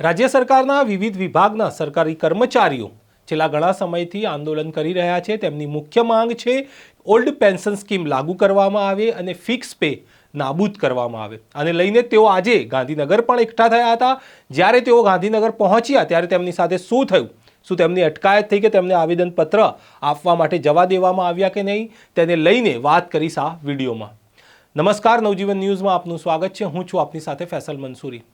રાજ્ય સરકારના વિવિધ વિભાગના સરકારી કર્મચારીઓ છેલ્લા ઘણા સમયથી આંદોલન કરી રહ્યા છે. તેમની મુખ્ય માંગ છે ઓલ્ડ પેન્શન સ્કીમ લાગુ કરવામાં આવે અને ફિક્સ પે નાબૂદ કરવામાં આવે. આને લઈને તેઓ આજે ગાંધીનગર પણ એકઠા થયા હતા. જ્યારે તેઓ ગાંધીનગર પહોંચ્યા ત્યારે તેમની સાથે શું થયું? શું તેમની અટકાયત થઈ કે તેમને આવેદનપત્ર આપવા માટે જવા દેવામાં આવ્યા કે નહીં? તેને લઈને વાત કરીશ આ વિડીયોમાં. નમસ્કાર, નવજીવન ન્યૂઝમાં આપનું સ્વાગત છે. હું છું આપની સાથે ફેસલ મંસૂરી.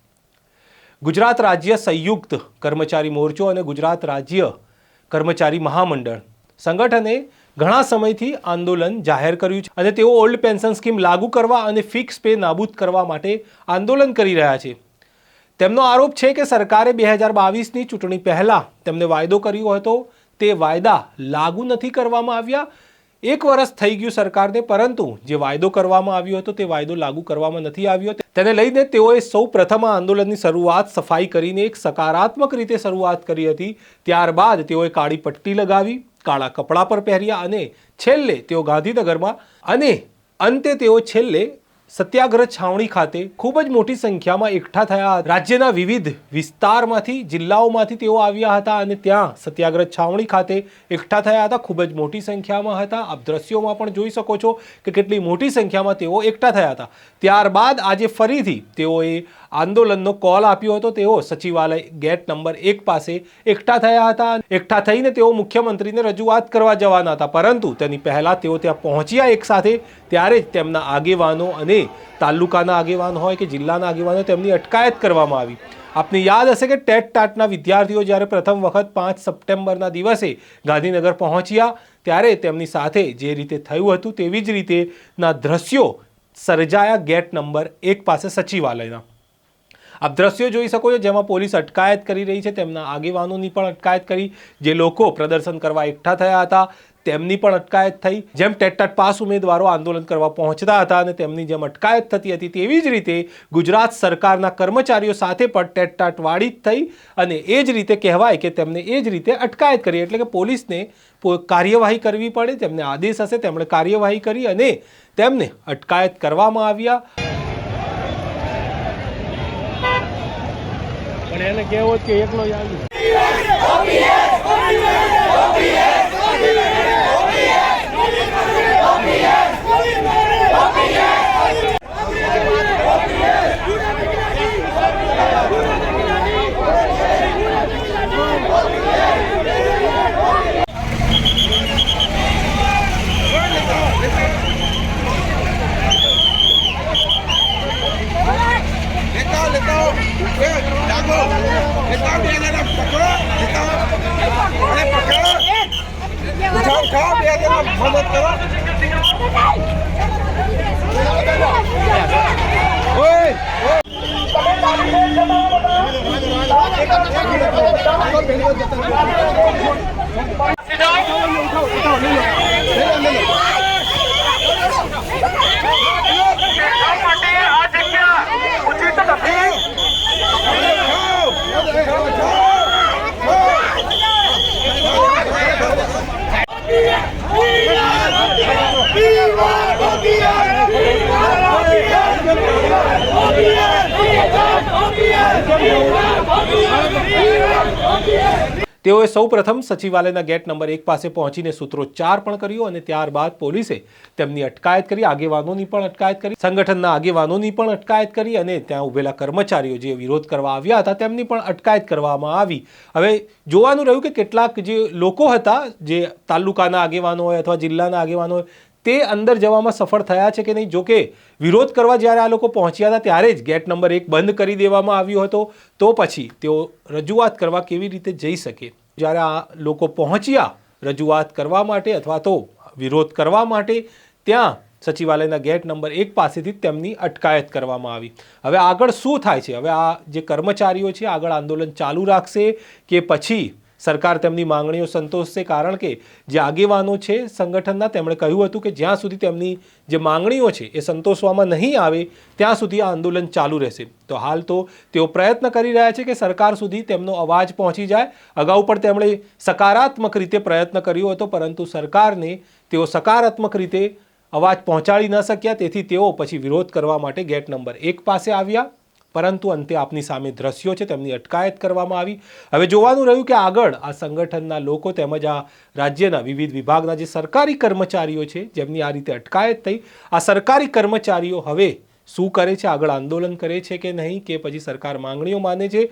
ગુજરાત રાજ્ય સંયુક્ત કર્મચારી મોરચો અને ગુજરાત રાજ્ય કર્મચારી મહામંડળ સંગઠને ઘણા સમયથી આંદોલન જાહેર કર્યું છે અને તેઓ ઓલ્ડ પેન્શન સ્કીમ લાગુ કરવા અને ફિક્સ પે નાબૂદ કરવા માટે આંદોલન કરી રહ્યા છે. તેમનો આરોપ છે કે સરકારે બે હજાર બાવીસની ચૂંટણી પહેલાં તેમને વાયદો કર્યો હતો. તે વાયદા લાગુ નથી કરવામાં આવ્યા. એક વર્ષ થઈ ગયું સરકારને, પરંતુ જે વાયદો કરવામાં આવ્યો હતો, તે વાયદો લાગુ કરવામાં નથી આવ્યો. તેને લઈને તેઓએ સૌ પ્રથમ આ આંદોલનની શરૂઆત સફાઈ કરીને એક સકારાત્મક રીતે શરૂઆત કરી હતી. ત્યારબાદ તેઓએ કાળી પટ્ટી લગાવી, કાળા કપડાં પર પહેર્યા અને છેલ્લે તેઓ ગાંધીનગરમાં અને અંતે તેઓ છેલ્લે સત્યાગ્રહ છાવણી ખાતે ખૂબ જ મોટી સંખ્યામાં એકઠા થયા રાજ્યના વિવિધ વિસ્તારમાંથી, જિલ્લાઓમાંથી તેઓ આવ્યા હતા અને ત્યાં સત્યાગ્રહ છાવણી ખાતે એકઠા થયા હતા. ખૂબ જ મોટી સંખ્યામાં હતા. આપ દ્રશ્યોમાં પણ જોઈ શકો છો કે કેટલી મોટી સંખ્યામાં તેઓ એકઠા થયા હતા. ત્યારબાદ આજે ફરીથી તેઓએ આંદોલનનો કોલ આપ્યો હતો. તેઓ સચિવાલય ગેટ નંબર એક પાસે એકઠા થયા હતા. એકઠા થઈને તેઓ મુખ્યમંત્રીને રજૂઆત કરવા જવાના હતા. પરંતુ તેની પહેલાં તેઓ ત્યાં પહોંચ્યા એક સાથે. ત્યારે જ તેમના આગેવાનો અને તાલુકાના આગેવાન હોય કે જિલ્લાના આગેવાનો તેમની અટકાયત કરવામાં આવી. આપને યાદ હશે કે ટેટ ટાટના વિદ્યાર્થીઓ જ્યારે પ્રથમ વખત પાંચ સપ્ટેમ્બરના દિવસે ગાંધીનગર પહોંચ્યા, ત્યારે તેમની સાથે જે રીતે થયું હતું તેવી જ રીતેના દ્રશ્યો સર્જાયા ગેટ નંબર એક પાસે સચિવાલયના. આપ દ્રશ્યો જોઈ શકો છો જેમાં પોલીસ અટકાયત કરી રહી છે, તેમના આગેવાનોની પણ અટકાયત કરી, જે લોકો પ્રદર્શન કરવા એકઠા થયા હતા, તેમની પણ અટકાયત થઈ. જેમ ટેટટાટ પાસ ઉમેદવારો આંદોલન કરવા પહોંચતા હતા અને તેમની જેમ અટકાયત થતી હતી, તેવી જ રીતે ગુજરાત સરકારના કર્મચારીઓ સાથે પણ ટેટટાટ વાળી જ થઈ અને એ જ રીતે કહેવાય કે તેમને એ જ રીતે અટકાયત કરી. એટલે કે પોલીસને કાર્યવાહી કરવી પડે, તેમને આદેશ હશે, તેમણે કાર્યવાહી કરી અને તેમને અટકાયત કરવામાં આવ્યા. પણ એને કહેવો કે એકલો જ આવી આવો, લેતા તેઓએ સૌ પ્રથમ સચિવાલયના ગેટ નંબર એક પાસે પહોંચીને સૂત્રોચ્ચાર પણ કર્યો અને ત્યારબાદ પોલીસે તેમની અટકાયત કરી, આગેવાનોની પણ અટકાયત કરી, સંગઠનના આગેવાનોની પણ અટકાયત કરી અને ત્યાં ઉભેલા કર્મચારીઓ જે વિરોધ કરવા આવ્યા હતા તેમની પણ અટકાયત કરવામાં આવી. હવે જોવાનું રહ્યું કે કેટલાક જે લોકો હતા, જે તાલુકાના આગેવાનો હોય અથવા જિલ્લાના આગેવાનો હોય તે અંદર જવામાં સફળ થયા છે કે નહીં? જોકે વિરોધ કરવા જ્યારે આ લોકો પહોંચ્યા હતા, ત્યારે જ ગેટ નંબર એક બંધ કરી દેવામાં આવ્યો હતો. તો પછી તેઓ રજૂઆત કરવા કેવી રીતે જઈ શકે? જ્યારે આ લોકો પહોંચ્યા રજૂઆત કરવા માટે અથવા તો વિરોધ કરવા માટે, ત્યાં સચિવાલયના ગેટ નંબર એક પાસેથી તેમની અટકાયત કરવામાં આવી. હવે આગળ શું થાય છે? હવે આ જે કર્મચારીઓ છે, આગળ આંદોલન ચાલુ રાખશે કે પછી સરકાર તેમની માંગણીઓ સંતોષશે કારણ કે જે આગેવાનો છે સંગઠનના, તેમણે કહ્યું હતું કે જ્યાં સુધી તેમની જે માંગણીઓ છે એ સંતોષવામાં નહીં આવે, ત્યાં સુધી આ આંદોલન ચાલુ રહેશે. તો હાલ તો તેઓ પ્રયત્ન કરી રહ્યા છે કે સરકાર સુધી તેમનો અવાજ પહોંચી જાય. અગાઉ પણ તેમણે સકારાત્મક રીતે પ્રયત્ન કર્યો હતો, પરંતુ સરકારને તેઓ સકારાત્મક રીતે અવાજ પહોંચાડી ન શક્યા. તેથી તેઓ પછી વિરોધ કરવા માટે ગેટ નંબર એક પાસે આવ્યા. પરંતુ અંતે આપની સામે દ્રશ્યો છે, તેમની અટકાયત કરવામાં આવી. હવે જોવાનું રહ્યું કે આગળ આ સંગઠનના લોકો તેમજ આ રાજ્યના વિવિધ વિભાગના જે સરકારી કર્મચારીઓ છે, જેમની આ રીતે અટકાયત થઈ, આ સરકારી કર્મચારીઓ હવે શું કરે છે, આગળ આંદોલન કરે છે કે નહીં, કે પછી સરકાર માંગણીઓ માને છે,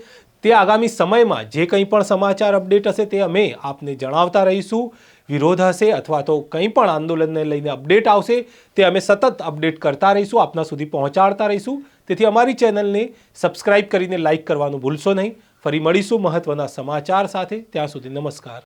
તે આગામી સમયમાં જે કંઈ પણ સમાચાર અપડેટ હશે તે અમે આપને જણાવતા રહીશું. વિરોધ હશે અથવા તો કંઈ પણ આંદોલનને લઈને અપડેટ આવશે તે અમે સતત અપડેટ કરતા રહીશું, આપના સુધી પહોંચાડતા રહીશું. તેથી અમારી ચેનલને સબસ્ક્રાઇબ કરીને લાઇક કરવાનું ભૂલશો નહીં. ફરી મળીશું મહત્ત્વના સમાચાર સાથે. ત્યાં સુધી નમસ્કાર.